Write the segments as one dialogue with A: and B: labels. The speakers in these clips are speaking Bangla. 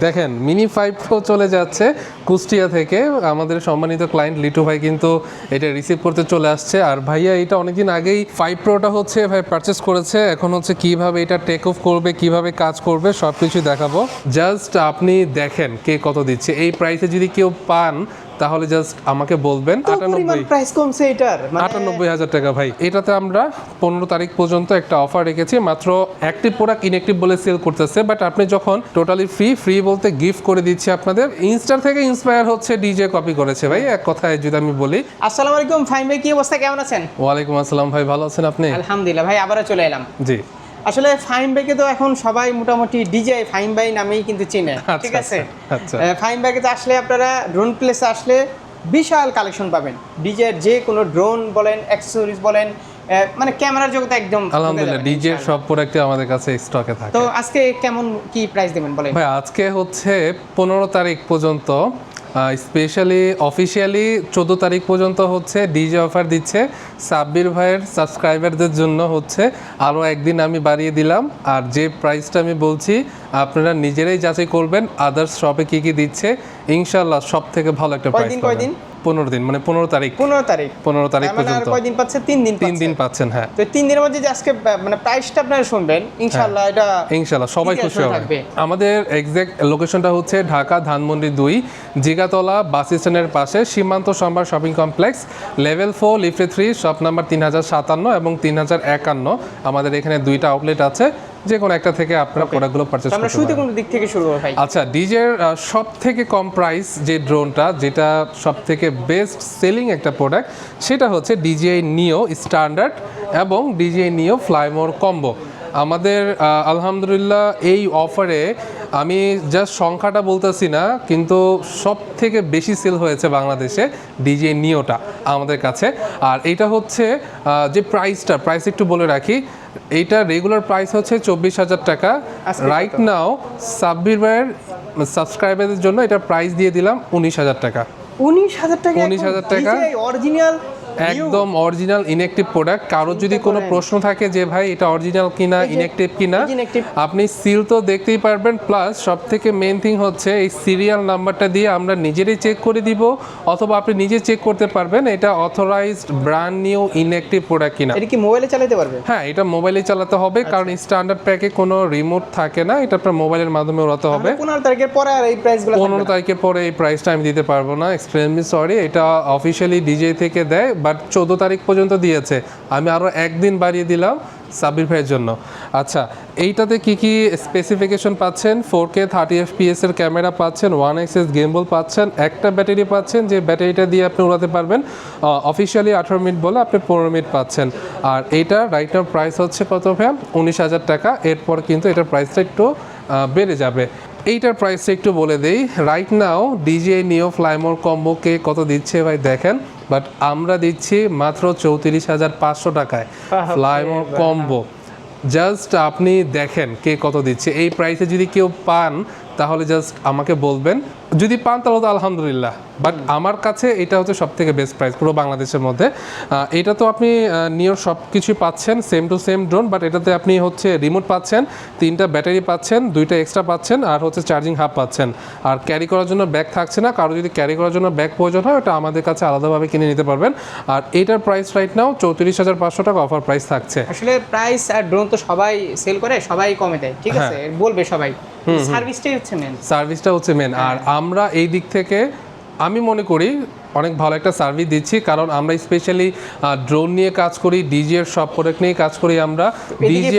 A: দেখেন মিনি ফাইভ প্রো চলে যাচ্ছে কুষ্টিয়া থেকে। আমাদের সম্মানিত ক্লায়েন্ট লিটু ভাই কিন্তু এটা রিসিভ করতে চলে আসছে। আর ভাইয়া, এটা অনেকদিন আগেই ফাইভ প্রোটা হচ্ছে ভাই পারচেস করেছে। এখন হচ্ছে কীভাবে এটা টেক অফ করবে, কীভাবে কাজ করবে সব কিছু দেখাবো। জাস্ট আপনি দেখেন কে কত দিচ্ছে। এই প্রাইসে যদি কেউ পান তাহলে জাস্ট আমাকে বলবেন আটানব্বই
B: প্রাইস কমছে এটার মানে
A: আটানব্বই হাজার টাকা ভাই। এটাতে আমরা পনেরো তারিখ পর্যন্ত একটা অফার রেখেছি মাত্র অ্যাক্টিভ প্রোডাক্ট ইনঅ্যাক্টিভ বলে সেল করতেছে বাট আপনি যখন টোটালি ফ্রি ফ্রি বলতে গিফট করে দিচ্ছি আপনাদের ইনস্টার থেকে ইন্সপায়ার হচ্ছে ডিজে কপি করেছে ভাই। এক কথায় যদি আমি বলি।
B: আসসালামু আলাইকুম ফাইম ভাই কি অবস্থা? কেমন আছেন?
A: ওয়ালাইকুম আসসালাম ভাই। ভালো আছেন আপনি?
B: আলহামদুলিল্লাহ ভাই আবারও চলে এলাম।
A: জি।
B: আসলে ফাইম ভাইকে তো এখন সবাই মোটামুটি ডিজে ফাইম ভাই নামেই কিন্তু চিনে
A: আচ্ছা,
B: ঠিক আছে?
A: আচ্ছা, আচ্ছা।
B: ফাইম ভাইকে তো আসলে আপনারা ড্রোন প্লেসে আসলে বিশাল কালেকশন পাবেন। ডিজের যে কোনো ড্রোন বলেন অ্যাক্সেসরিজ বলেন মানে ক্যামেরার জগতে একদম
A: আলহামদুলিল্লাহ ডিজে সব প্রোডাক্টই আমাদের কাছে স্টকে থাকে।
B: তো আজকে কেমন কি প্রাইস দেবেন বলেন?
A: ভাই আজকে হচ্ছে পনেরো তারিখ পর্যন্ত স্পেশালি অফিসিয়ালি চোদ্দ তারিখ পর্যন্ত হচ্ছে ডিজে অফার দিচ্ছে। সাব্বির ভাইয়ের সাবস্ক্রাইবারদের জন্য হচ্ছে আরও একদিন আমি বাড়িয়ে দিলাম। আর যে প্রাইসটা আমি বলছি আপনারা নিজেরাই যাচাই করবেন আদার্স শপে কী কী দিচ্ছে। ইনশাল্লাহ সব থেকে ভালো একটা প্রাইস
B: কয়দিন?
A: পনেরো দিন মানে পনেরো তারিখ।
B: পনেরো তারিখ।
A: পনেরো তারিখ
B: তার মানে
A: পর্যন্ত।
B: কয়দিন পাচ্ছে? তিন দিন
A: তিন দিন পাচ্ছেন হ্যাঁ।
B: তো তিন দিনের মধ্যে যে আজকে মানে প্রাইসটা আপনারা শুনবেন ইনশাআল্লাহ এটা
A: ইনশাল্লাহ সবাই খুশি হবে। আমাদের এক্সাক্ট লোকেশনটা হচ্ছে ঢাকা ধানমন্ডি দুই জিগাতলা বাস স্ট্যান্ডের পাশে Shimanto Shambhar shopping complex level four লিফটে থ্রি শপ নাম্বার তিন হাজার সাতান্ন এবং তিন হাজার একান্ন। আমাদের এখানে দুইটা আউটলেট আছে। যে কোনো একটা থেকে আপনারা প্রোডাক্টগুলো
B: আমরা
A: করতে
B: শুরুতে
A: পারেন।
B: কোন দিক থেকে শুরু করব ভাই?
A: আচ্ছা ডিজের সব থেকে কম প্রাইস যে ড্রোনটা যেটা সব থেকে বেস্ট সেলিং একটা প্রোডাক্ট সেটা হচ্ছে ডিজিআই নিও স্ট্যান্ডার্ড এবং ডিজিআই নিও ফ্লাইমোর কম্বো আমাদের আলহামদুলিল্লাহ এই অফারে আমি জাস্ট সংখ্যাটা বলতেছি না কিন্তু সব থেকে বেশি সেল হয়েছে বাংলাদেশে ডিজে নিওটা আমাদের কাছে। আর এটা হচ্ছে যে প্রাইসটা প্রাইস একটু বলে রাখি এইটা রেগুলার প্রাইস হচ্ছে চব্বিশ হাজার টাকা। রাইট নাও সাব্বির ভাইয়ের সাবস্ক্রাইবারদের জন্য এটা প্রাইস দিয়ে দিলাম উনিশ হাজার টাকা।
B: উনিশ হাজার টাকা
A: 19,000 টাকা।
B: অরিজিনাল
A: একদম অরিজিনাল ইনঅ্যাক্টিভ প্রোডাক্ট কারোর যদি কোনো প্রশ্ন থাকে যে ভাই এটা অরিজিনাল কিনা ইনঅ্যাক্টিভ কিনা। আপনি সিল তো দেখতেই পারবেন। প্লাস সব থেকে মেন থিং হচ্ছে এই সিরিয়াল নাম্বারটা দিয়ে আমরা নিজেরাই চেক করে দিব অথবা আপনি নিজে চেক করতে পারবেন এটা authorised brand new inactive product কিনা।
B: এটা কি মোবাইলে চালাতে পারবে?
A: হ্যাঁ এটা মোবাইলে চালাতে হবে কারণ স্ট্যান্ডার্ড প্যাকে কোনো রিমোট থাকে না এটা আপনার মোবাইলের মাধ্যমে ওড়াতে হবে।
B: পনেরো তারিখের পরে আর এই প্রাইসগুলো
A: পনেরো তারিখের পরে এই প্রাইসটা আমি দিতে পারব না। এক্সট্রিমলি সরি এটা অফিসিয়ালি ডিজে থেকে দেয়। বাট চোদ্দ তারিখ পর্যন্ত দিয়েছে। আমি আরও একদিন বাড়িয়ে দিলাম সাবির ভাইয়ের জন্য। আচ্ছা এইটাতে কি কি স্পেসিফিকেশন পাচ্ছেন? ফোর কে থার্টি এফ এর ক্যামেরা পাচ্ছেন ওয়ান এক্সএস গেমবল পাচ্ছেন, একটা ব্যাটারি পাচ্ছেন, যে ব্যাটারিটা দিয়ে আপনি উড়াতে পারবেন অফিসিয়ালি আঠারো মিনিট বলে আপনি পনেরো মিনিট পাচ্ছেন। আর এইটা রাইট নাও প্রাইস হচ্ছে কত ভ্যাম উনিশ হাজার টাকা। এরপর কিন্তু এটার প্রাইসটা একটু বেড়ে যাবে। এইটার প্রাইসটা একটু বলে দেই। Right now DJI neo fly কম্বোকে কত দিচ্ছে ভাই দেখেন বাট আমরা দিচ্ছি মাত্র চৌত্রিশ হাজার পাঁচশো টাকায় ফ্লাইমোর কম্বো জাস্ট আপনি দেখেন কে কত দিচ্ছে। এই প্রাইসে যদি কেউ পান তাহলে জাস্ট আমাকে বলবেন। যদি পান তাহলে তো আলহামদুলিল্লাহ। বাট আমার কাছে এটা হচ্ছে সব থেকে বেস্ট প্রাইস পুরো বাংলাদেশের মধ্যে। এটা তো আপনি নিয়র সব কিছুই পাচ্ছেন same to same drone but এটাতে আপনি হচ্ছে রিমোট পাচ্ছেন তিনটা ব্যাটারি পাচ্ছেন দুইটা এক্সট্রা পাচ্ছেন আর হচ্ছে চার্জিং হাব পাচ্ছেন। আর ক্যারি করার জন্য ব্যাগ থাকছে না কারও যদি ক্যারি করার জন্য ব্যাগ প্রয়োজন হয় ওটা আমাদের কাছে আলাদাভাবে কিনে নিতে পারবেন। আর এটার প্রাইস রাইট নাও চৌত্রিশ হাজার পাঁচশো টাকা অফার প্রাইস থাকছে।
B: আসলে প্রাইস আর ড্রোন তো সবাই সেল করে সবাই কমে দেয় ঠিক আছে?
A: হ্যাঁ।
B: বলবে সবাই। সার্ভিসটাই হচ্ছে মেন
A: সার্ভিসটা হচ্ছে মেন আর আমরা এই দিক থেকে আমি মনে করি অনেক ভালো একটা সার্ভিস দিচ্ছি কারণ আমরা স্পেশালি ড্রোন নিয়ে কাজ করি ডিজি এর সব প্রোডাক্ট নিয়ে কাজ করি আমরা। ডিজি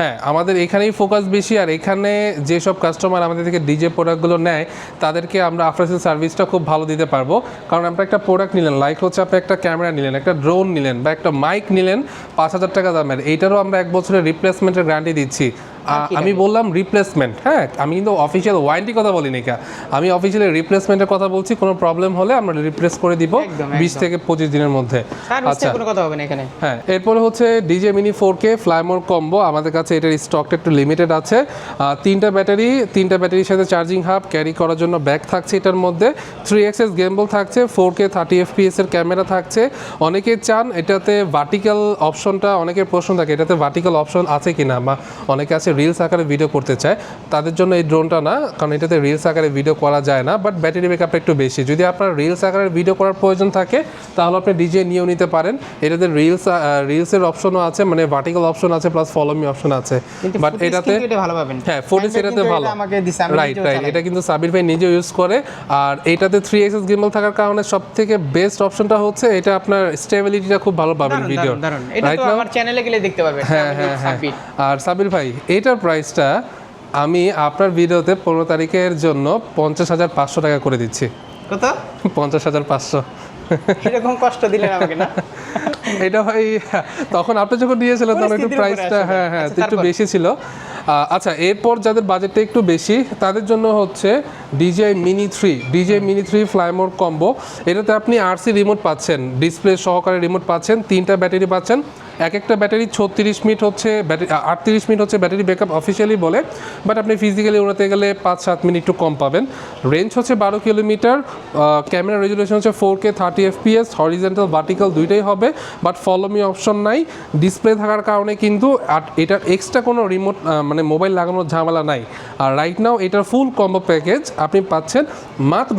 A: হ্যাঁ আমাদের এখানেই ফোকাস বেশি আর এখানে যেসব কাস্টমার আমাদের থেকে ডিজে প্রোডাক্টগুলো নেয় তাদেরকে আমরা আফটার সেল সার্ভিসটা খুব ভালো দিতে পারব। কারণ আমরা একটা প্রোডাক্ট নিলেন লাইক হচ্ছে আপনি একটা ক্যামেরা নিলেন একটা ড্রোন নিলেন বা একটা মাইক নিলেন পাঁচ হাজার টাকা দামের। এইটারও আমরা এক বছরের রিপ্লেসমেন্টের গ্যারান্টি দিচ্ছি। আমি বললাম রিপ্লেসমেন্ট হ্যাঁ আমি কিন্তু অফিসিয়াল ওয়ারেন্টি কথা বলিনি কা। আমি অফিসিয়ালি রিপ্লেসমেন্টের কথা বলছি কোনো প্রবলেম হলে আমরা রিপ্লেস করে দিব বিশ থেকে পঁচিশ দিনের মধ্যে। আচ্ছা।
B: কোনো কথা হবে না এখানে।
A: হ্যাঁ এরপরে হচ্ছে DJ Mini four K fly more combo আমাদের কাছে এটার স্টকটা একটু লিমিটেড আছে। তিনটা ব্যাটারি তিনটা ব্যাটারির সাথে চার্জিং হাব ক্যারি করার জন্য ব্যাগ থাকছে এটার মধ্যে। থ্রি এক্সএস গেমবল থাকছে ফোর কে থার্টি এফপিএস এর ক্যামেরা থাকছে। অনেকে চান এটাতে ভার্টিক্যাল অপশনটা অনেকের প্রশ্ন থাকে এটাতে ভার্টিক্যাল অপশন আছে কিনা? বা অনেকে আছে রিলস আকারে ভিডিও করতে চায় তাদের জন্য এই ড্রোনটা না কারণ এটাতে রিলস আকারে ভিডিও করা যায় না বাট ব্যাটারি ব্যাকআপটা একটু বেশি। যদি আপনার রিলস আকারে ভিডিও করার প্রয়োজন থাকে তাহলে আপনি ডিজে নিয়েও নিতে পারেন। এটাতে রিলস রিলসের অপশনও আছে মানে ভার্টিক্যাল অপশন আছে প্লাস ফলো মি অপশন আছে। বাট এটাতে
B: ভালো পাবেন।
A: হ্যাঁ
B: Camera
A: এটাতে ভালো। রাইট রাইট এটা কিন্তু সাবির ভাই নিজে ইউজ করে। আর এটাতে থ্রি এক্সএস গিম্বল থাকার কারণে সব থেকে বেস্ট অপশনটা হচ্ছে এটা আপনার স্টেবিলিটিটা খুব ভালো পাবেন ভিডিও রাইট
B: আমার চ্যানেলে গেলে দেখতে পাবেন
A: হ্যাঁ হ্যাঁ হ্যাঁ। আর সাবির ভাই এটার প্রাইসটা আমি আপনার ভিডিওতে পনেরো তারিখের জন্য পঞ্চাশ হাজার পাঁচশো টাকা করে দিচ্ছি।
B: কত?
A: পঞ্চাশ হাজার পাঁচশো।
B: এরকম কষ্ট দিলেন আমাকে না?
A: এটা ভাই তখন আপনি যখন নিয়েছিলেন তখন একটু প্রাইসটা হ্যাঁ হ্যাঁ
B: আচ্ছা,
A: একটু বেশি ছিল। আচ্ছা এরপর যাদের বাজেটটা একটু বেশি তাদের জন্য হচ্ছে DJ Mini three DJ Mini three fly more combo এটাতে আপনি আরসি রিমোট পাচ্ছেন ডিসপ্লে সহকারে রিমোট পাচ্ছেন তিনটা ব্যাটারি পাচ্ছেন। এক একটা ব্যাটারি ছত্রিশ মিনিট হচ্ছে ব্যাটারি আটত্রিশ মিনিট হচ্ছে ব্যাটারি ব্যাকআপ অফিসিয়ালি বলে বাট আপনি ফিজিক্যালি ওড়াতে গেলে পাঁচ সাত মিনিট একটু কম পাবেন। রেঞ্জ হচ্ছে বারো কিলোমিটার ক্যামেরা রেজুলেশন হচ্ছে four K thirty FPS horizontal vertical দুইটাই হবে বাট ফলো মি অপশন নাই। ডিসপ্লে থাকার কারণে কিন্তু এটার এক্সট্রা কোনো রিমোট মানে মোবাইল লাগানোর ঝামেলা নাই। আর রাইট নাও এটার ফুল কম্বো প্যাকেজ আপনি পাচ্ছেন মাত্র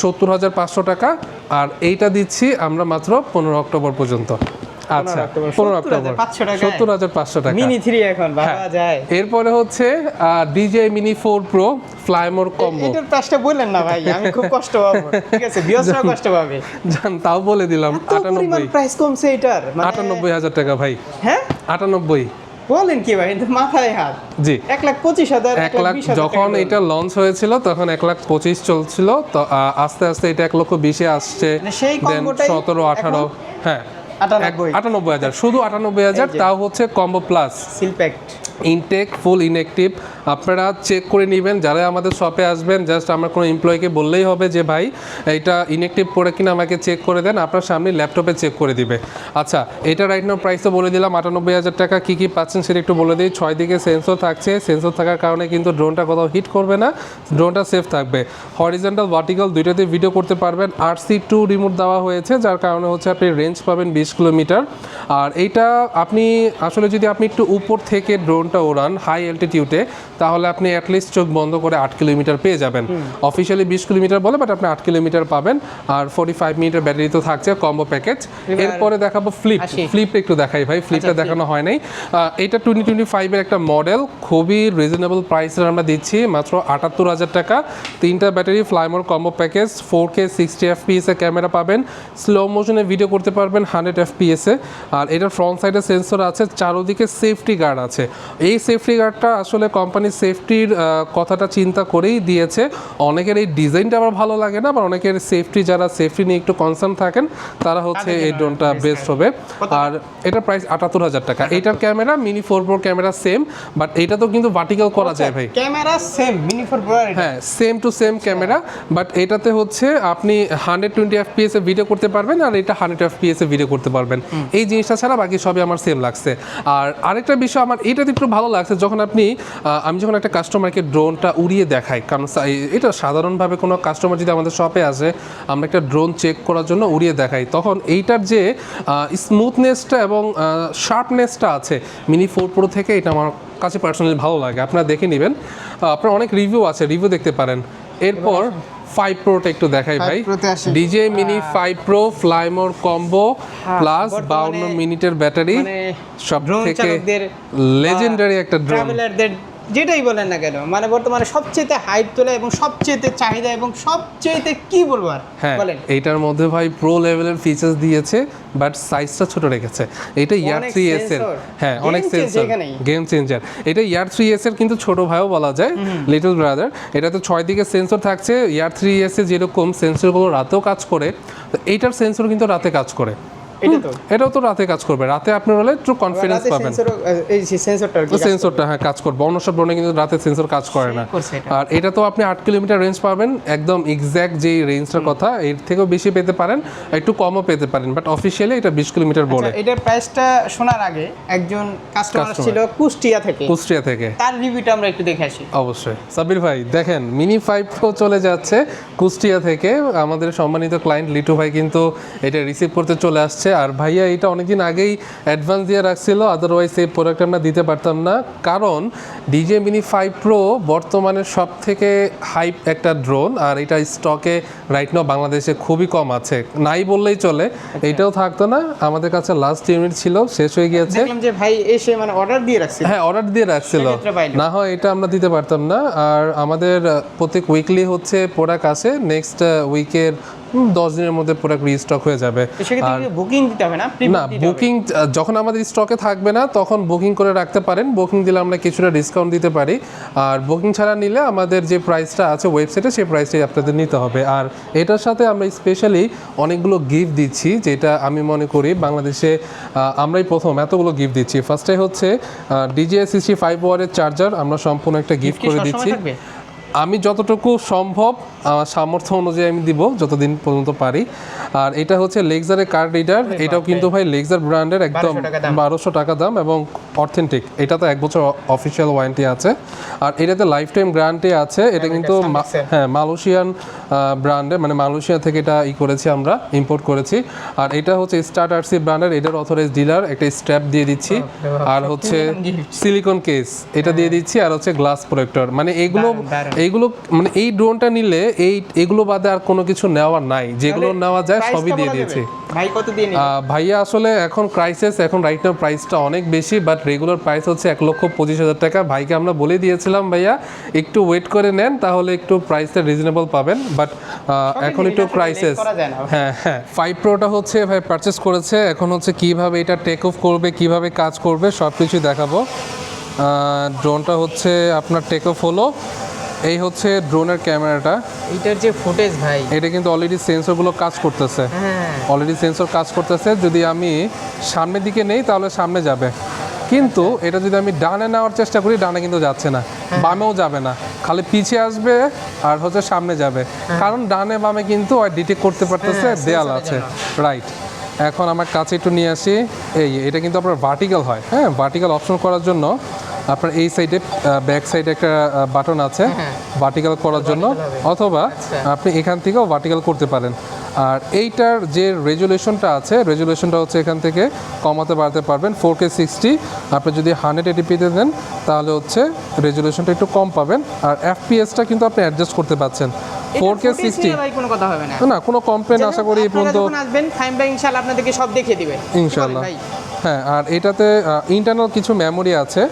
A: সত্তর হাজার পাঁচশো টাকা, আর এইটা দিচ্ছি আমরা মাত্র পনেরো অক্টোবর পর্যন্ত। আচ্ছা পনেরো অক্টোবর সত্তর হাজার পাঁচশো টাকা।
B: মিনি থ্রি এখন ভাবা
A: হ্যাঁ।
B: যায়।
A: এরপরে হচ্ছে DJ Mini four Pro fly more combo
B: এটার প্রাইসটা বললেন না ভাই আমি খুব কষ্ট পাবো। ঠিক আছে বিয়সরা কষ্ট পাবে।
A: জান তাও বলে দিলাম
B: এত পরিমাণ
A: আটানব্বই।
B: প্রাইস কমছে এটার মানে-
A: টাকা ভাই।
B: হ্যাঁ? বলেন কি ভাই মাথায় হাত।
A: জি।
B: এক লাখ পঁচিশ হাজার
A: এক লাখ যখন এটা লঞ্চ হয়েছিল তখন এক লাখ পঁচিশ চলছিল তো আস্তে আস্তে এটা এক লক্ষ বিশে আসছে।
B: মানে সেই
A: সতেরো আঠারো হ্যাঁ।
B: আটানব্বই।
A: হাজার। শুধু আটানব্বই হাজার। তাও হচ্ছে combo plus
B: seal packed
A: intact full inactive আপনারা চেক করে নেবেন। যারা আমাদের শপে আসবেন জাস্ট আমার কোনো এমপ্লয়িকে বললেই হবে যে, ভাই এটা ইনএক্টিভ করে কিনা আমাকে চেক করে দেন, আপনার সামনে ল্যাপটপে চেক করে দিবে। আচ্ছা এটা রাইট নাও প্রাইস তো বলে দিলাম, আটানব্বই হাজার টাকা। কী কী পাচ্ছেন সেটা একটু বলে দিই। ছয় দিকে সেন্সর থাকছে। সেন্সর থাকার কারণে কিন্তু ড্রোনটা কোথাও হিট করবে না। ড্রোনটা সেফ থাকবে। হরিজেন্টাল ভার্টিক্যাল দুইটাতে ভিডিও করতে পারবেন। আর সি টু রিমোট দেওয়া হয়েছে, যার কারণে হচ্ছে আপনি রেঞ্জ পাবেন বিশ কিলোমিটার। আর এইটা আপনি, আসলে যদি আপনি একটু উপর থেকে ড্রোনটা ওড়ান হাই অ্যালটিটিউডে তাহলে আপনি অ্যাটলিস্ট চোখ বন্ধ করে আট কিলোমিটার পেয়ে যাবেন। অফিসিয়ালি বিশ কিলোমিটার বলে বাট আপনি আট কিলোমিটার পাবেন। আর ফোর্টি ফাইভ মিনিটের ব্যাটারি তো থাকছে কম্বো প্যাকেজ এরপরে দেখাবো ফ্লিপ ফ্লিপ একটু দেখাই ভাই ফ্লিপটা
B: আচ্ছা,
A: দেখানো হয় নাই। এটা টোয়েন্টি টোয়েন্টি ফাইভের একটা মডেল খুবই রিজনেবল প্রাইসের আমরা দিচ্ছি মাত্র আটাত্তর হাজার টাকা। তিনটা battery fly more combo package four K sixty FPS এ ক্যামেরা পাবেন। স্লো মোশনে ভিডিও করতে পারবেন হান্ড্রেড এফপিএস এ। আর এটার ফ্রন্ট সাইডে সেন্সর আছে চারোদিকে সেফটি গার্ড আছে। এই সেফটি গার্ডটা আসলে কোম্পানির সেফটির কথাটা চিন্তা করেই দিয়েছে। অনেকের এই ডিজাইনটা আবার ভালো লাগে না আবার অনেকের সেফটি যারা সেফটি নিয়ে একটু কনসার্ন থাকেন তারা হচ্ছে এই ড্রোনটা বেস্ট হবে। আর এটার প্রাইস আটাত্তর হাজার টাকা। এটার camera Mini four Pro camera same but এটা তো কিন্তু ভার্টিক্যাল করা যায় ভাই।
B: Camera same Mini four Pro
A: হ্যাঁ same to same camera but এটাতে হচ্ছে আপনি হান্ড্রেড টোয়েন্টি এফপিএস এ ভিডিও করতে পারবেন আর এটা হান্ড্রেড এফপিএস এ ভিডিও করতে পারবেন। এই জিনিসটা ছাড়া বাকি সবই আমার সেম লাগছে। আর আরেকটা বিষয় আমার এটাতে একটু ভালো লাগছে যখন আপনি আমি যখন একটা কাস্টমারকে ড্রোনটা উড়িয়ে দেখাই, কারণ এটা সাধারণভাবে কোনো কাস্টমার যদি আমাদের শপে আসে, আমরা একটা ড্রোন চেক করার জন্য উড়িয়ে দেখাই। তখন এইটার যে স্মুথনেসটা এবং শার্পনেসটা আছে মিনি ফোর প্রো থেকে, এটা আমার কাছে পার্সোনালি ভালো লাগে। আপনারা দেখে নেবেন। আপনার অনেক রিভিউ আছে রিভিউ দেখতে পারেন। এরপর ফাইভ প্রোটা একটু দেখাই ভাই। DJ Mini five Pro fly more combo plus বাউন্ন মিনিটের ব্যাটারি
B: মানে
A: সব থেকে লেজেন্ডারি একটা ড্রোন
B: ট্রাভেলারদের যেটাই বলেন না কেন মানে বর্তমানে সবচেয়ে হাইপ তোলা এবং সবচেয়ে চাহিদা এবং সবচেয়ে কি বলব আর?
A: হ্যাঁ
B: বলেন।
A: এইটার মধ্যে ভাই প্রো লেভেলের ফিচার্স দিয়েছে বাট সাইজটা ছোট রেখেছে। এটা ইয়ার থ্রি এস এর। হ্যাঁ অনেক সেন্সর গেম চেঞ্জার এটা ইয়ার থ্রি এস এর কিন্তু ছোট ভাইও বলা যায় লিটল ব্রাদার এটাতে ছয় দিকে সেন্সর থাকছে। ইয়ার থ্রি এস এ যেরকম সেন্সরগুলো রাতেও কাজ করে এইটার সেন্সর কিন্তু রাতে কাজ করে।
B: এটা তো।
A: এটাও তো রাতে কাজ করবে। রাতে আপনার হলে একটু কনফিডেন্স পাবেন।
B: এই সেন্সরটা
A: সেন্সরটা হ্যাঁ কাজ করবে। অন্য সব ড্রোনে কিন্তু রাতে সেন্সর কাজ করে না। আর এটা তো আপনি আট কিলোমিটার রেঞ্জ পাবেন। একদম এক্স্যাক্ট যে রেঞ্জটার কথা এর থেকেও বেশি পেতে পারেন একটু কমও পেতে পারেন। বাট অফিসিয়ালি এটা বিশ কিলোমিটার বলে
B: আচ্ছা, এটার প্রাইসটা শোনার আগে একজন কাস্টমার ছিল কুষ্টিয়া থেকে।
A: কুষ্টিয়া থেকে।
B: তার রিভিউটা আমরা একটু দেখে আসি।
A: অবশ্যই। সাবির ভাই দেখেন মিনি ফাইভ প্রো চলে যাচ্ছে কুষ্টিয়া থেকে। আমাদের সম্মানিত ক্লায়েন্ট লিটু ভাই কিন্তু এটা রিসিভ করতে চলে আসছে। আর ভাইয়া এটা অনেকদিন আগেই অ্যাডভান্স দিয়ে রাখছিল আদারওয়াইজ এই প্রোডাক্ট আমরা দিতে পারতাম না। কারণ ডিজে মিনি ফাইভ প্রো বর্তমানে সব থেকে হাইপ একটা ড্রোন আর এটা স্টকে রাইট নাও বাংলাদেশে খুবই কম আছে। নাই বললেই চলে এইটাও থাকতো না। আমাদের কাছে লাস্ট ইউনিট ছিল শেষ হয়ে গিয়েছে।
B: যে ভাই এসে মানে অর্ডার দিয়ে রাখছে
A: হ্যাঁ অর্ডার দিয়ে রাখছিল। না হয় এটা আমরা দিতে পারতাম না। আর আমাদের প্রত্যেক উইকলি হচ্ছে প্রোডাক্ট আসে। নেক্সট উইকের দশ দিনের মধ্যে প্রোডাক্ট রিস্টক হয়ে যাবে।
B: বুকিং দিতে হবে না
A: না। বুকিং যখন আমাদের স্টকে থাকবে না তখন বুকিং করে রাখতে পারেন। বুকিং দিলে আমরা কিছুটা ডিসকাউন্ট দিতে পারি। আর বুকিং ছাড়া নিলে আমাদের যে প্রাইসটা আছে ওয়েবসাইটে সেই প্রাইসটাই আপনাদের নিতে হবে। আর এটার সাথে আমরা স্পেশালি অনেকগুলো গিফট দিচ্ছি যেটা আমি মনে করি বাংলাদেশে আমরাই প্রথম এতগুলো গিফট দিচ্ছি। ফার্স্টে হচ্ছে ডিজিএ সিক্সটি ফাইভ ওয়ারের চার্জার আমরা সম্পূর্ণ একটা গিফট করে দিচ্ছি? আমি যতটুকু সম্ভব আমার সামর্থ্য অনুযায়ী আমি দিব যতদিন পর্যন্ত পারি। আর এটা হচ্ছে লেক্সারের কার্ড রিডার এটাও কিন্তু ভাই লেক্সার ব্র্যান্ডের একদম
B: 1200 টাকা দাম।
A: বারোশো টাকা দাম এবং অথেন্টিক এটা তো এক বছর অফিসিয়াল ওয়ারেন্টি আছে। আর এটাতে লাইফ টাইম গ্যারান্টি আছে। এটা কিন্তু হ্যাঁ মালয়েশিয়ান ব্র্যান্ডে মানে মালয়েশিয়া থেকে এটা ই করেছি আমরা ইম্পোর্ট করেছি। আর এটা হচ্ছে স্টার্ট আরসি ব্র্যান্ডের এটার অথরাইজ ডিলার একটা স্ট্র্যাপ দিয়ে দিচ্ছি। আর হচ্ছে সিলিকন কেস এটা দিয়ে দিচ্ছি। আর হচ্ছে গ্লাস প্রোটেক্টর মানে এগুলো। এইগুলো মানে এই ড্রোনটা নিলে এই এগুলো বাদে আর কোনো কিছু নেওয়ার নাই। যেগুলো নেওয়া যায় সবই দিয়ে দিয়েছি।
B: ভাই কত দিয়ে?
A: ভাইয়া আসলে এখন ক্রাইসিস এখন রাইট নাও প্রাইসটা অনেক বেশি বাট রেগুলার প্রাইস হচ্ছে এক লক্ষ পঁচিশ হাজার টাকা। ভাইকে আমরা বলে দিয়েছিলাম ভাইয়া একটু ওয়েট করে নেন তাহলে একটু প্রাইসটা রিজনেবল পাবেন। বাট এখন একটু ক্রাইসিস। হ্যাঁ হ্যাঁ। ফাইভ প্রোটা হচ্ছে ভাই পারচেস করেছে। এখন হচ্ছে কীভাবে এটা টেক অফ করবে কীভাবে কাজ করবে সব কিছুই দেখাবো ড্রোনটা হচ্ছে আপনার টেক অফ হলো। এই হচ্ছে ড্রোনের ক্যামেরাটা।
B: এইটার যে ফুটেজ ভাই।
A: এটা কিন্তু অলরেডি সেন্সরগুলো কাজ করতেছে।
B: হ্যাঁ।
A: অলরেডি সেন্সর কাজ করতেছে। যদি আমি সামনের দিকে নেই তাহলে সামনে যাবে। কিন্তু এটা যদি আমি ডানে নেওয়ার চেষ্টা করি ডানে কিন্তু যাচ্ছে না। বামেও যাবে না। খালি পিছিয়ে আসবে আর হচ্ছে সামনে যাবে। কারণ ডানে বামে কিন্তু ডিটেক্ট করতে পারতেছে
B: হ্যাঁ,
A: দেয়াল আছে। রাইট এখন আমার কাছে একটু নিয়ে আসি। এই এটা কিন্তু আপনার ভার্টিক্যাল হয়। হ্যাঁ ভার্টিক্যাল অপশন করার জন্য আপনার এই সাইডে ব্যাক সাইডে একটা বাটন আছে। ভার্টিক্যাল করার জন্য অথবা
B: আচ্ছা।
A: আপনি এখান থেকেও ভার্টিক্যাল করতে পারেন। আর এইটার যে রেজুলেশনটা আছে রেজুলেশনটা হচ্ছে এখান থেকে কমাতে বাড়াতে পারবেন ফোর কে সিক্সটি আপনি যদি হান্ড্রেড এটিপিতে দেন তাহলে হচ্ছে রেজুলেশনটা একটু কম পাবেন। আর এফপিএসটা কিন্তু আপনি অ্যাডজাস্ট করতে পারছেন। ফোর কে সিক্সটি
B: কোনো কথা হবে না।
A: না কোনো কমপ্লেন আশা করি এই পর্যন্ত
B: আসবেন ফাইম ভাই ইনশাআল্লাহ আপনাদেরকে সব দেখিয়ে দিবে
A: হ্যাঁ আর এটাতে ইন্টারনাল কিছু মেমোরি আছে।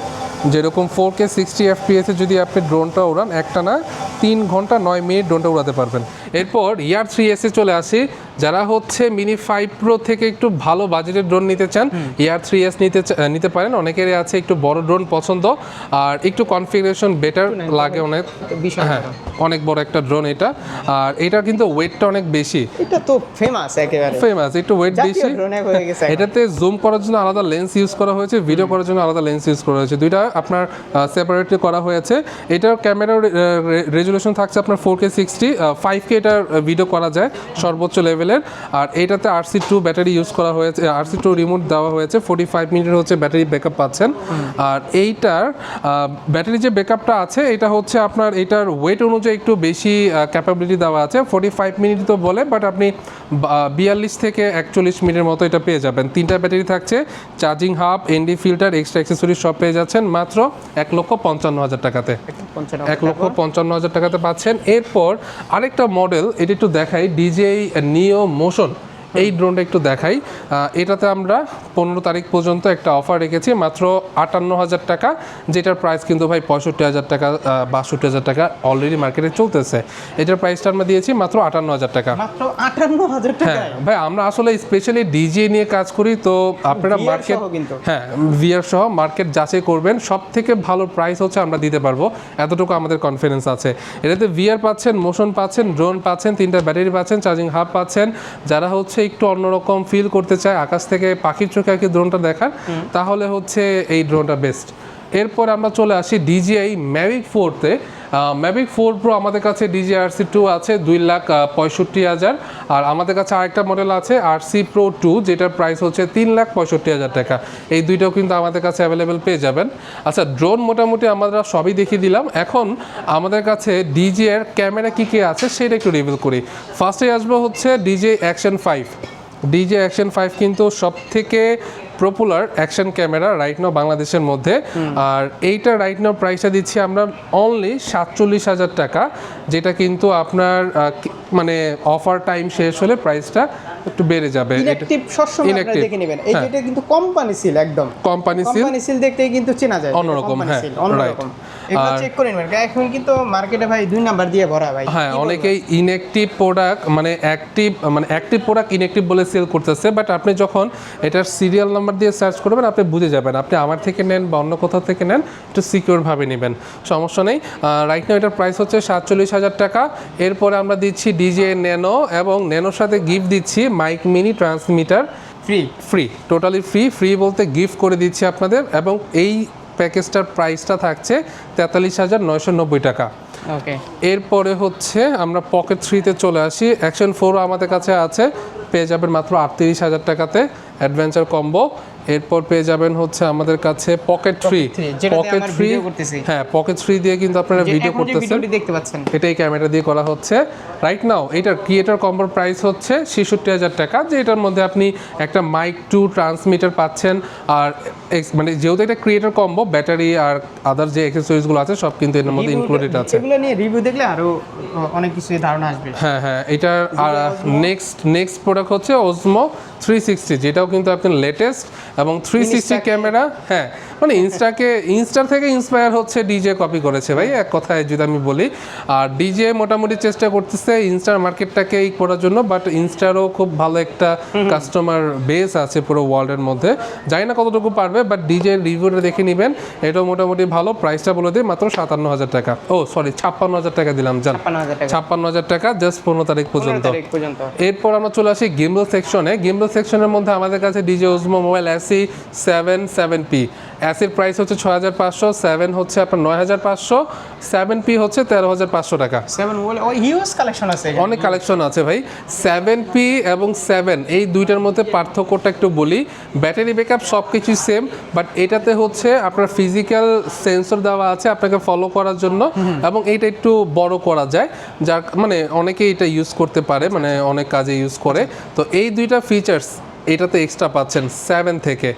A: যেরকম ফোর কে সিক্সটি এফপিএসে যদি আপনি ড্রোনটা উড়ান একটা না তিন ঘণ্টা নয় মিনিট ড্রোনটা উড়াতে পারবেন। এরপর ইয়ার থ্রি এসে চলে আসি। যারা হচ্ছে মিনি ফাইভ প্রো থেকে একটু ভালো বাজেটের ড্রোন নিতে চান ইয়ার থ্রি এস নিতে নিতে পারেন। অনেকেরই আছে একটু বড় ড্রোন পছন্দ। আর একটু কনফিগারেশন বেটার লাগে অনেক। হ্যাঁ অনেক বড় একটা ড্রোন এটা। আর এটা কিন্তু ওয়েটটা অনেক বেশি।
B: এটা তো ফেমাস একেবারে।
A: ফেমাস একটু ওয়েট বেশি। এটাতে জুম করার জন্য আলাদা লেন্স ইউজ করা হয়েছে ভিডিও করার জন্য আলাদা লেন্স ইউজ করা হয়েছে। দুইটা আপনার সেপারেটলি করা হয়েছে। এটার ক্যামেরার রেজুলেশন থাকছে আপনার four K sixty five K এটার ভিডিও করা যায়। সর্বোচ্চ লেভেলের আর এটাতে আরসি টু ব্যাটারি ইউজ করা হয়েছে আরসি টু রিমোট দেওয়া হয়েছে ফোর্টি ফাইভ মিনিটের হচ্ছে ব্যাটারি ব্যাকআপ পাচ্ছেন। আর এইটার ব্যাটারি যে ব্যাকআপটা আছে এটা হচ্ছে আপনার এটার ওয়েট অনুযায়ী একটু বেশি ক্যাপাবিলিটি দেওয়া আছে। ফোর্টি ফাইভ মিনিট তো বলে বাট আপনি বিয়াল্লিশ থেকে একচল্লিশ মিনিটের মতো এটা পেয়ে যাবেন। তিনটা ব্যাটারি থাকছে charging hub ND filter extra accessories সব পেয়ে যাচ্ছেন মাত্র এক লক্ষ পঞ্চান্ন হাজার টাকাতে। এক লক্ষ পঞ্চান্ন হাজার টাকাতে পাচ্ছেন। এরপর আরেকটা মডেল এটা একটু দেখাই ডিজে নিও মোশন এই ড্রোনটা একটু দেখাই। এটাতে আমরা পনেরো তারিখ পর্যন্ত একটা অফার রেখেছি মাত্র আটান্ন হাজার টাকা যেটার প্রাইস কিন্তু ভাই পঁয়ষট্টি হাজার টাকা বাষট্টি হাজার টাকা অলরেডি মার্কেটে চলতেছে। এটার প্রাইসটা আমরা দিয়েছি মাত্র আটান্ন হাজার টাকা।
B: মাত্র আটান্ন হাজার
A: হ্যাঁ ভাই আমরা আসলে স্পেশালি ডিজে নিয়ে কাজ করি তো আপনারা মার্কেট। হ্যাঁ ভিআর সহ মার্কেট যাচাই করবেন। সব থেকে ভালো প্রাইস হচ্ছে আমরা দিতে পারব। এতটুকু আমাদের কনফিডেন্স আছে। এটাতে ভিআর পাচ্ছেন মোশন পাচ্ছেন ড্রোন পাচ্ছেন তিনটা ব্যাটারি পাচ্ছেন চার্জিং হাব পাচ্ছেন। যারা হচ্ছে একটু অন্যরকম ফিল করতে চায় আকাশ থেকে পাখির চোখে আর কি ড্রোনটা দেখার তাহলে হচ্ছে এই ড্রোনটা বেস্ট এরপর আমরা চলে আসি ডিজিআই ম্যাভিক ফোরতে ম্যাভিক ফোর প্রো আমাদের কাছে ডিজিআরসি টু আছে, দুই লাখ পঁয়ষট্টি হাজার। আর আমাদের কাছে আরেকটা মডেল আছে আরসি প্রো টু যেটার প্রাইস হচ্ছে তিন লাখ পঁয়ষট্টি হাজার টাকা। এই দুইটাও কিন্তু আমাদের কাছে অ্যাভেলেবেল পেয়ে যাবেন। আচ্ছা ড্রোন মোটামুটি আমরা সবই দেখিয়ে দিলাম। এখন আমাদের কাছে ডিজে এর ক্যামেরা কী কী আছে সেটা একটু রিভিল করি। ফার্স্টে আসব হচ্ছে DJ Action five DJ Action five কিন্তু সব থেকে popular action camera right now বাংলাদেশের মধ্যে। আর এইটা রাইট নাও প্রাইসটা দিচ্ছি আমরা অনলি সাতচল্লিশ হাজার টাকা যেটা কিন্তু আপনার মানে অফার টাইম শেষ হলে প্রাইসটা একটু বেড়ে যাবে।
B: ইলেকট্রিক সবসময় আপনারা দেখে নেবেন। এই
A: হ্যাঁ।
B: যেটা কিন্তু কোম্পানি সিল একদম।
A: কোম্পানি সিল
B: কোম্পানি সিল দেখতেই কিন্তু চেনা যায়।
A: অন্যরকম, হ্যাঁ,
B: অন্যরকম। এগুলো চেক করে নেবেন। এখন কিন্তু মার্কেটে ভাই দুই নাম্বার দিয়ে ভরা ভাই।
A: হ্যাঁ অনেকেই ইনঅ্যাক্টিভ প্রোডাক্ট মানে অ্যাক্টিভ মানে অ্যাক্টিভ প্রোডাক্ট ইনঅ্যাক্টিভ বলে সেল করতেছে বাট আপনি যখন এটার সিরিয়াল নাম্বার দিয়ে সার্চ করবেন আপনি বুঝে যাবেন। আপনি আমার থেকে নেন বা অন্য কোথাও থেকে নেন একটু সিকিউরভাবে নেবেন। সমস্যা নেই। রাইট নাও এটার প্রাইস হচ্ছে সাতচল্লিশ হাজার টাকা। এরপরে আমরা দিচ্ছি ডিজে ন্যানো এবং ন্যানোর সাথে গিফট দিচ্ছি mic mini transmitter
B: free
A: free totally free free বলতে গিফট করে দিচ্ছি আপনাদের। এবং এই প্যাকেজটার প্রাইসটা থাকছে তেতাল্লিশ হাজার নয়শো নব্বই টাকা।
B: ওকে।
A: এরপরে হচ্ছে আমরা পকেট থ্রিতে চলে আসি। অ্যাকশন ফোরও আমাদের কাছে আছে পেয়ে যাবেন মাত্র আটত্রিশ হাজার টাকাতে অ্যাডভেঞ্চার কম্বো। এরপর পেয়ে যাবেন হচ্ছে আমাদের কাছে পকেট থ্রি
B: যেটাতে
A: পকেট থ্রি হ্যাঁ পকেট থ্রি দিয়ে কিন্তু আপনারা ভিডিও করতেছেন।
B: দেখতে পাচ্ছেন।
A: এটাই ক্যামেরা দিয়ে করা হচ্ছে। রাইট নাও এটার ক্রিয়েটার কম্বোর প্রাইস হচ্ছে ছেষট্টি হাজার টাকা যে এটার মধ্যে আপনি একটা মাইক টু ট্রান্সমিটার পাচ্ছেন। আর মানে যেহেতু এটা ক্রিয়েটার কম্বো ব্যাটারি আর আদার যে অ্যাক্সেসরিজগুলো আছে সব কিন্তু এর মধ্যে ইনক্লুডেড আছে।
B: এগুলো নিয়ে রিভিউ দেখলে আরও অনেক কিছু ধারণা আসবে।
A: হ্যাঁ হ্যাঁ এটার আর নেক্সট নেক্সট প্রোডাক্ট হচ্ছে ওজমো থ্রি সিক্সটি যেটাও কিন্তু আপনার লেটেস্ট এবং থ্রি সিক্সটি ক্যামেরা হ্যাঁ মানে ইনস্টাকে ইনস্টার থেকে ইন্সপায়ার হচ্ছে ডিজে কপি করেছে ভাই এক কথায় যদি আমি বলি। আর ডিজে মোটামুটি চেষ্টা করতেছে ইনস্টার মার্কেটটাকে ই করার জন্য বাট ইনস্টারও খুব ভালো একটা কাস্টমার বেস আছে পুরো ওয়ার্ল্ডের মধ্যে। জানি না কতটুকু পারবে বাট ডিজে রিভিউটা দেখে নেবেন। এটাও মোটামুটি ভালো প্রাইসটা বলে দিই মাত্র সাতান্ন হাজার টাকা। ও সরি ছাপ্পান্ন হাজার টাকা দিলাম জান।
B: ছাপ্পান্ন হাজার টাকা।
A: জাস্ট পনেরো তারিখ পর্যন্ত। এরপর আমরা চলে আসি গেমবল সেকশনে গেমবল সেকশনের মধ্যে আমাদের কাছে ডিজে ওজমো মোবাইল অ্যাসি সেভেন সেভেন পি অ্যাসির প্রাইস হচ্ছে ছয় হাজার পাঁচশো সেভেন হচ্ছে আপনার নয় হাজার পাঁচশো সেভেন পি হচ্ছে তেরো হাজার পাঁচশো টাকা।
B: সেভেন হিউজ কালেকশন আছে
A: অনেক কালেকশন আছে ভাই। সেভেন পি এবং সেভেন এই দুইটার মধ্যে পার্থক্যটা একটু বলি। ব্যাটারি ব্যাকআপ সব কিছুই সেম বাট এটাতে হচ্ছে আপনার ফিজিক্যাল সেন্সর দেওয়া আছে আপনাকে ফলো করার জন্য এবং এটা একটু বড় করা যায়। যার মানে অনেকে এটা ইউজ করতে পারে মানে অনেক কাজে ইউজ করে। তো এই দুইটা ফিচার্স এটাতে এক্সট্রা পাচ্ছেন সেভেন থেকে।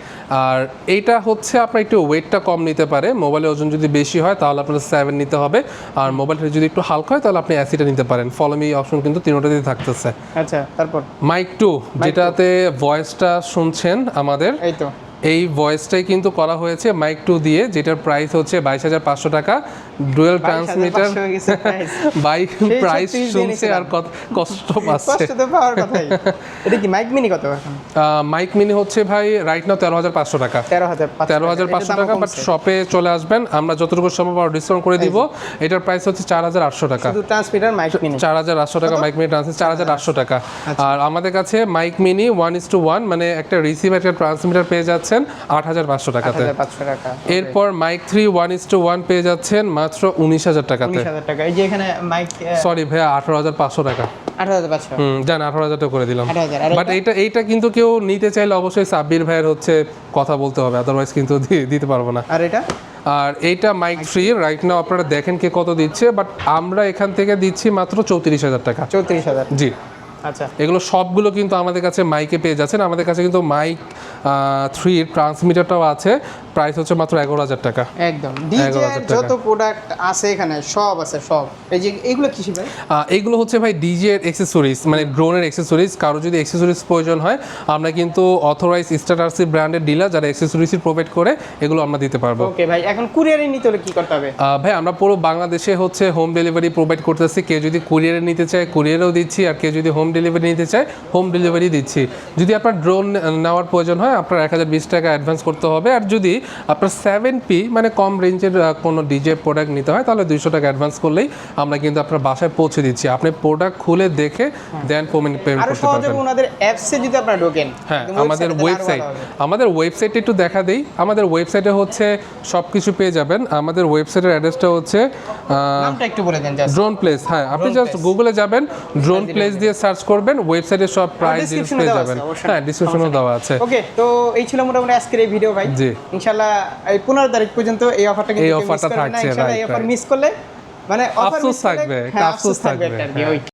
A: আর এইটা হচ্ছে আপনার একটু ওয়েটটা কম নিতে পারে। মোবাইলের ওজন যদি বেশি হয় তাহলে আপনার সেভেন নিতে হবে। আর মোবাইলটা যদি একটু হালকা হয় তাহলে আপনি অ্যাসিটা নিতে পারেন। ফলোমি অপশন কিন্তু তিনোটাতেই থাকতেছে।
B: আচ্ছা তারপর?
A: মাইক টু যেটাতে ভয়েসটা শুনছেন আমাদের
B: এই তো।
A: এই ভয়েসটাই কিন্তু করা হয়েছে মাইক টু দিয়ে যেটার প্রাইস হচ্ছে বাইশ হাজার পাঁচশো টাকা। ডুয়েল ট্রান্সমিটার
B: 22,500 গেছে price।
A: বাইক প্রাইস শুনছে আর কত কষ্ট পাচ্ছে।
B: কষ্ট তো পাওয়ার কথাই। এটা কি মাইক মিনি কত এখন?
A: মাইক মিনি হচ্ছে ভাই রাইট নাও তেরো হাজার পাঁচশো টাকা।
B: তেরো হাজার
A: পাঁচশো টাকা। বাট শপে চলে আসবেন। আমরা যতটুকু সম্ভব ডিসকাউন্ট করে দিব। এটার প্রাইস হচ্ছে চার হাজার আটশো টাকা।
B: শুধু ট্রান্সমিটার মাইক মিনি
A: চার হাজার আটশো টাকা মাইক মিনি ট্রান্সমিট চার হাজার আটশো টাকা।
B: আচ্ছা।
A: আর আমাদের কাছে mic mini one is to one মানে একটা রিসিভার একটা ট্রান্সমিটার পেয়ে যাচ্ছেন আট হাজার পাঁচশো টাকাতে। এরপর mic three one is to one পেয়ে যাচ্ছেন মাত্র উনিশ হাজার টাকাতে।
B: উনিশ হাজার টাকা। এই যে এখানে মাইক
A: সরি ভাইয়া আঠারো হাজার পাঁচশো টাকা।
B: আঠারো হাজার পাঁচশো।
A: হুম জান আঠারো হাজার করে দিলাম। বাট এইটা এইটা কিন্তু কেউ নিতে চাইলে অবশ্যই সাব্বির ভাইয়ের হচ্ছে কথা বলতে হবে আদারওয়াইজ কিন্তু দিতে পারব না।
B: আর এটা?
A: আর এইটা মাইক থ্রি রাইট নাও আপনারা দেখেন কে কত দিচ্ছে বাট আমরা এখান থেকে দিচ্ছি মাত্র চৌত্রিশ হাজার টাকা।
B: চৌত্রিশ হাজার।
A: জি।
B: আচ্ছা।
A: এগুলো সবগুলো কিন্তু আমাদের কাছে মাইকে পেয়ে যাচ্ছেন। আমাদের কাছে কিন্তু মাইক থ্রির ট্রান্সমিটারটাও আছে। প্রাইস হচ্ছে মাত্র এগারো হাজার টাকা।
B: একদম। ডিজে
A: 11,000
B: যত প্রোডাক্ট আছে এখানে সব আছে সব। এই যে এগুলো কিসি ভাই?
A: হচ্ছে ভাই ডিজের এক্সেসরিজ মানে ড্রোনের এক্সেসরিজ কারও যদি এক্সেসরিজ প্রয়োজন হয় আমরা কিন্তু অথরাইজ স্টারসি ব্র্যান্ডের ডিলার যারা এক্সেসরিজ প্রোভাইড করে এগুলো আমরা দিতে পারব।
B: ওকে ভাই এখন কুরিয়ারে নিতে হলে কি করতে হবে?
A: ভাই আমরা পুরো বাংলাদেশে হচ্ছে হোম ডেলিভারি প্রোভাইড করতেছি। কেউ যদি কুরিয়ারে নিতে চায় কুরিয়ারেও দিচ্ছি। আর কেউ যদি হোম ডেলিভারি নিতে চায় হোম ডেলিভারি দিচ্ছি। যদি আপনার ড্রোন নেওয়ার প্রয়োজন হয় আপনার এক হাজার বিশ টাকা অ্যাডভান্স করতে হবে। আর যদি আপনার সেভেন পি মানে কম রেঞ্জের কোনো ডিজে প্রোডাক্ট নিতে হয় তাহলে দুইশো টাকা অ্যাডভান্স করলেই আমরা কিন্তু আপনার বাসায় পৌঁছে দিচ্ছি। আপনি প্রোডাক্ট খুলে দেখে দেন পেমেন্ট পেমেন্ট করতে পারবেন।
B: ওনাদের অ্যাপসে যদি আপনারা ঢোকেন
A: হ্যাঁ আমাদের ওয়েবসাইট আমাদের ওয়েবসাইটে একটু দেখা দেই। আমাদের ওয়েবসাইটে হচ্ছে সব কিছু পেয়ে যাবেন। আমাদের ওয়েবসাইটের অ্যাড্রেসটা হচ্ছে
B: নামটা একটু বলে দেন জাস্ট
A: ড্রোন প্লেস হ্যাঁ আপনি জাস্ট গুগলে যাবেন ড্রোন প্লেস দিয়ে সার্চ করবেন ওয়েবসাইটে সব প্রাইস পেয়ে যাবেন। হ্যাঁ ডিসক্রিপশনও দেওয়া আছে।
B: ওকে তো এই ছিল মোটামুটি আজকের এই ভিডিও ভাই। ইনশাআল্লাহ এই পনেরো তারিখ পর্যন্ত এই অফারটা কিন্তু
A: এই
B: না।
A: থাকছে,
B: ইনশাআল্লাহ এই অফার মিস করলে মানে অফার মিস
A: থাকবে,
B: হ্যাঁ,
A: আফসোস
B: আফসোস থাকবে